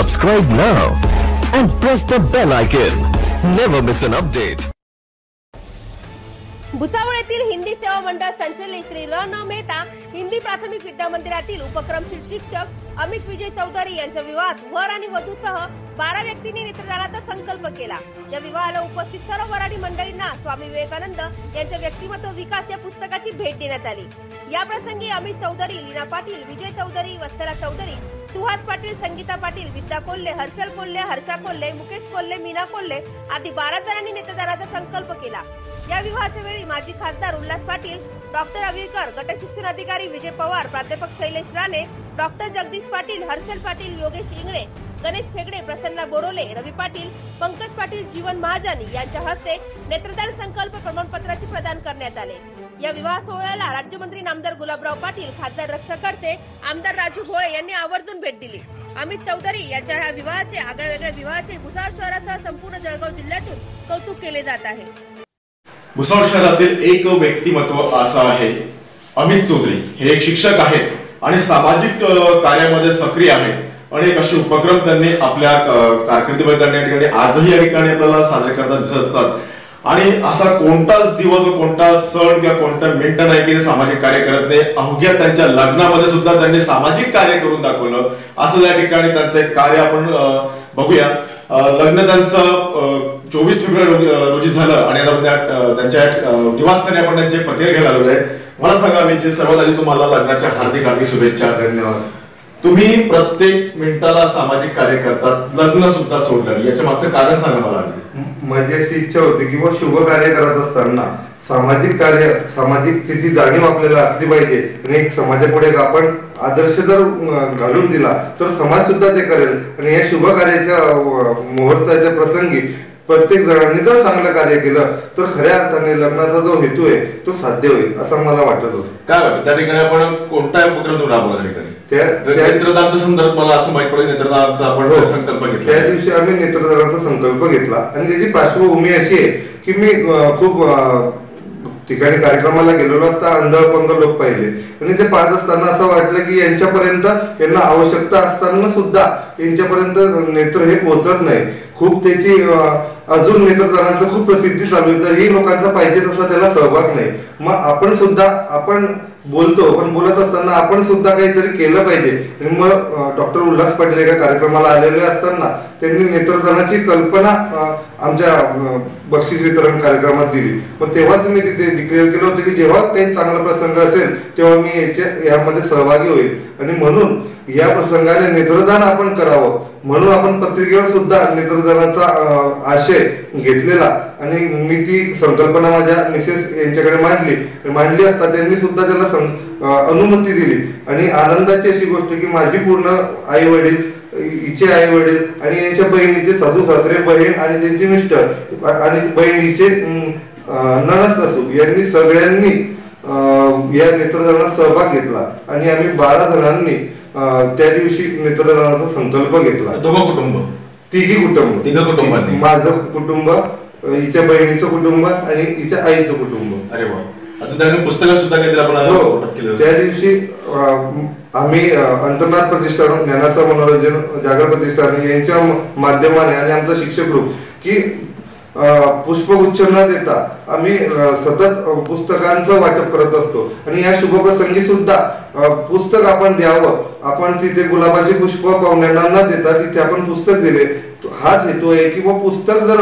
Subscribe now and press the bell icon. Never miss an update. Bhusawal येथील हिंदी सेवा मंडळ संचालित श्री र न मेहता हिंदी प्राथमिक विद्या मंदिरातील उपक्रमशील शिक्षक अमित विजय चौधरी यांच्या विवाहात वर आणि वधूसह बारा व्यक्तींनी नेत्रदानाचा संकल्प केला या विवाहाला उपस्थित सर्व वराडी मंडळींना स्वामी विवेकानंद यांच्या व्यक्तिमत्व विकास या पुस्तकाची भेट देण्यात आली या प्रसंगी अमित चौधरी लीना पाटील विजय चौधरी वत्सला चौधरी सुहास पाटील संगीता पाटील विद्या कोल्हे हर्षल कोल्हे हर्षा कोल्हे मुकेश कोल्हे मीना कोल्हे आदी बारा जणांनी नेतेदाराचा संकल्प केला. या विवाहाच्या वेळी माजी खासदार उल्हास पाटील डॉक्टर अविरकर गट शिक्षण अधिकारी विजय पवार प्राध्यापक शैलेश राणे डॉक्टर जगदीश पाटील हर्षल पाटील योगेश इंगळे गणेश फेगडे प्रसन्न बोरोले रवी पाटील पंकज पाटील जीवन महाजन यांच्या हस्ते नेत्रदान संकल्प प्रमाणपत्राचे प्रदान करण्यात आले. या विवाह सोहळ्याला राज्यमंत्री नामदार गुलाबराव पाटील खासदार रक्षाकर्ते आमदार राजू भोळे यांनी आवर्जून भेट दिली. अमित चौधरी यांच्या ह्या विवाहाचे आगळ्या वेगळ्या विवाहाचे भुसावळ शहरासह संपूर्ण जळगाव जिल्ह्यातून कौतुक केले जात आहे. भुसावळ शहरातील एक व्यक्तिमत्व असं आहे अमित चौधरी. हे एक शिक्षक आहेत आणि सामाजिक कार्यामध्ये सक्रिय आहेत. अनेक असे उपक्रम त्यांनी आपल्या कारकिर्दीमध्ये त्यांनी या ठिकाणी आजही या ठिकाणी आपल्याला साजरे करताना दिसत असतात. आणि असा कोणताच दिवस व कोणता सण किंवा कोणता मिनिट नाही की ते सामाजिक कार्य करत नाही. अवघ्या त्यांच्या लग्नामध्ये सुद्धा त्यांनी सामाजिक कार्य करून दाखवलं. असं या ठिकाणी त्यांचं एक कार्य आपण बघूया. लग्न त्यांचं चोवीस फेब्रुवारी रोजी- झालं आणि आता त्यांच्या निवासस्थानी आपण त्यांचे पत्रिका घ्यायला आलेलो आहे मला सांगा मी जे सर्वात आधी तुम्हाला लग्नाच्या हार्दिक हार्दिक शुभेच्छा धन्यवाद. तुम्ही प्रत्येक मिनिटाला सामाजिक कार्य करतात लग्न सुद्धा सोडलं. याच्या मागचं कारण सांगा मला आधी. माझी अशी इच्छा होती की बुवा शुभ कार्य करत असताना सामाजिक कार्य सामाजिक स्थिती जाणीव आपल्याला असली पाहिजे. आणि एक समाजापुढे आपण आदर्श जर घालून दिला तर समाज सुद्धा ते करेल. आणि या शुभ कार्याच्या मुहूर्ताच्या प्रसंगी प्रत्येक जणांनी जर चांगलं कार्य केलं तर खऱ्या अर्थाने लग्नाचा जो हेतू आहे तो साध्य होईल असं मला वाटत होतं. काय वाटतं? त्या ठिकाणी आपण कोणता उपक्रम राबवला त्या ठिकाणी? त्या- मला असं माहीत पडेल नेत्रदानचा आपण हो. संकल्प त्या दिवशी आम्ही नेत्रदानाचा संकल्प घेतला. आणि त्याची पार्श्वभूमी अशी आहे की मी खूप ठिकाणी कार्यक्रमाला गेलेलो असता अंध अपंग लोक पाहिले. आणि ते पाहत असताना असं वाटलं की यांच्यापर्यंत यांना आवश्यकता असताना सुद्धा यांच्यापर्यंत नेत्र हे पोहोचत नाही. खूप त्याची अजून नेत्रदानाचं खूप प्रसिद्धी चालू आहे तरीही लोकांचा पाहिजे तसा त्याला सहभाग नाही. मग आपण सुद्धा आपण बोलतो पण बोलत असताना आपण सुद्धा काहीतरी केलं पाहिजे. आणि मग डॉक्टर उल्हास पाटील एका कार्यक्रमाला आलेले असताना त्यांनी नेत्रदानाची कल्पना आमच्या बक्षीस वितरण कार्यक्रमात दिली. पण तेव्हाच मी तिथे डिक्लेअर केलं होतं की जेव्हा काही चांगला प्रसंग असेल तेव्हा मी याच्या यामध्ये सहभागी होईल. आणि म्हणून या प्रसंगाने नेत्रदान आपण करावं म्हणून आपण पत्रिकेवर सुद्धा नेत्रदानाचा आशय घेतलेला. आणि मी ती संकल्पना माझ्या मिसेस यांच्याकडे मांडली. मांडली असता त्यांनी सुद्धा त्याला सं- अनुमती दिली. आणि आनंदाची अशी गोष्ट की माझी पूर्ण आई वडील हिचे आई वडील आणि यांच्या बहिणीचे सासू सासरे बहीण आणि त्यांचे मिस्टर आणि बहिणीचे ननस सासू यांनी सगळ्यांनी या नेत्रदानात सहभाग घेतला. आणि आम्ही बारा जणांनी त्या दिवशी नेत्रदानाचा संकल्प घेतला. दोघं कुटुंब. तिघी कुटुंब. तिघं कुटुंबांनी. माझं कुटुंब हिच्या बहिणीचं कुटुंब आणि हिच्या आईचं कुटुंब. अरे वा. आता त्यांनी सुद्धा काहीतरी आपण हो. त्या दिवशी आम्ही अंतर्नाथ प्रतिष्ठान ज्ञानाचा मनोरंजन जागर प्रतिष्ठान यांच्या माध्यमाने आणि आमचा शिक्षक ग्रुप की पुष्पगुच्छ न देता आम्ही सतत पुस्तकांचं वाटप करत असतो. आणि या शुभप्रसंगी सुद्धा पुस्तक आपण द्यावं आपण तिथे गुलाबाचे पुष्प पाहुण्यांना न देता तिथे आपण पुस्तक दिले हाच हेतू आहे की बुवा पुस्तक जर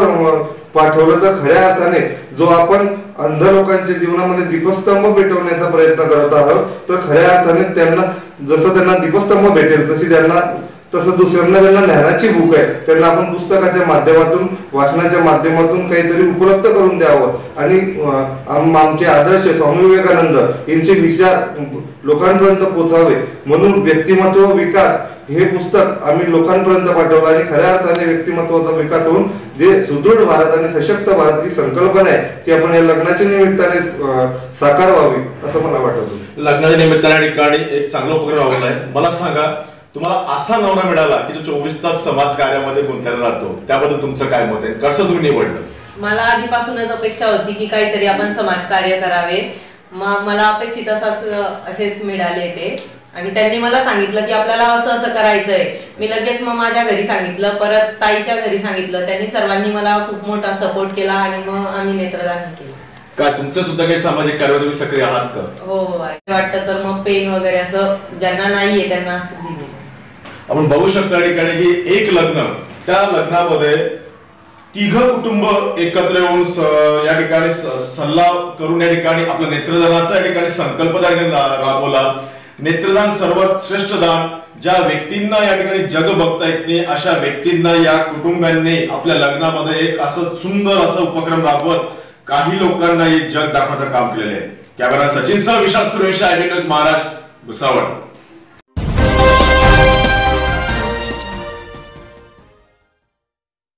पाठवलं तर खऱ्या अर्थाने जो आपण अंध लोकांच्या जीवनामध्ये दीपस्तंभ पेटवण्याचा प्रयत्न करत आहोत तर खऱ्या अर्थाने त्यांना जसं त्यांना दीपस्तंभ भेटेल तशी त्यांना तसं दुसऱ्यांना ज्यांना ज्ञानाची भूक आहे त्यांना आपण पुस्तकाच्या माध्यमातून वाचनाच्या माध्यमातून काहीतरी उपलब्ध करून द्यावं. आणि आमचे आदर्श स्वामी विवेकानंद यांचे विचार लोकांपर्यंत पोचावे. म्हणून व्यक्तिमत्व विकास हे पुस्तक आम्ही लोकांपर्यंत पाठवलं आणि खऱ्या अर्थाने व्यक्तिमत्वाचा विकास होऊन जे सुदृढ भारत आणि सशक्त भारत ही संकल्पना आहे की आपण या लग्नाच्या निमित्ताने साकार व्हावी असं मला वाटत. लग्नाच्या निमित्ताने ठिकाणी एक चांगला उपक्रम राबवला आहे. मला सांगा तुम्हाला असा नवरा मिळाला की जो चोवीस तास समाज कार्यामध्ये गुंतलेला राहतो त्याबद्दल तुमचं काय मत आहे? कसं तुम्ही निवडलं? मला आधीपासूनच अपेक्षा होती की काहीतरी आपण समाजकार्य करावे. म- मला अपेक्षित असाच असेच मिळाले ते. आणि त्यांनी मला सांगितलं की आपल्याला असं असं करायचंय. मी लगेच मग माझ्या घरी सांगितलं परत ताईच्या घरी सांगितलं. त्यांनी सर्वांनी मला खूप मोठा सपोर्ट केला आणि मग आम्ही नेत्रदान केलं. का तुमचं सुद्धा काही सामाजिक तुम्ही सक्रिय आहात का? हो हो आहे. वाटतं तर मग पेन वगैरे असं ज्यांना नाहीये त्यांना असं दिले आपण बघू शकतो या ठिकाणी की एक लग्न त्या लग्नामध्ये तिघ कुटुंब एकत्र येऊन या ठिकाणी सल्ला करून या ठिकाणी आपल्या नेत्रदानाचा या ठिकाणी संकल्प त्या ठिकाणी राबवला. नेत्रदान सर्वात श्रेष्ठ दान ज्या व्यक्तींना या ठिकाणी जग बघता येत नाही अशा व्यक्तींना या कुटुंबांनी आपल्या लग्नामध्ये एक असं सुंदर असं उपक्रम राबवत काही लोकांना हे जग दाखवायचं काम केलेलं आहे. कॅमेरा सचिन सह विशाल सुरेश आयडी न्यूज महाराज भुसावळ.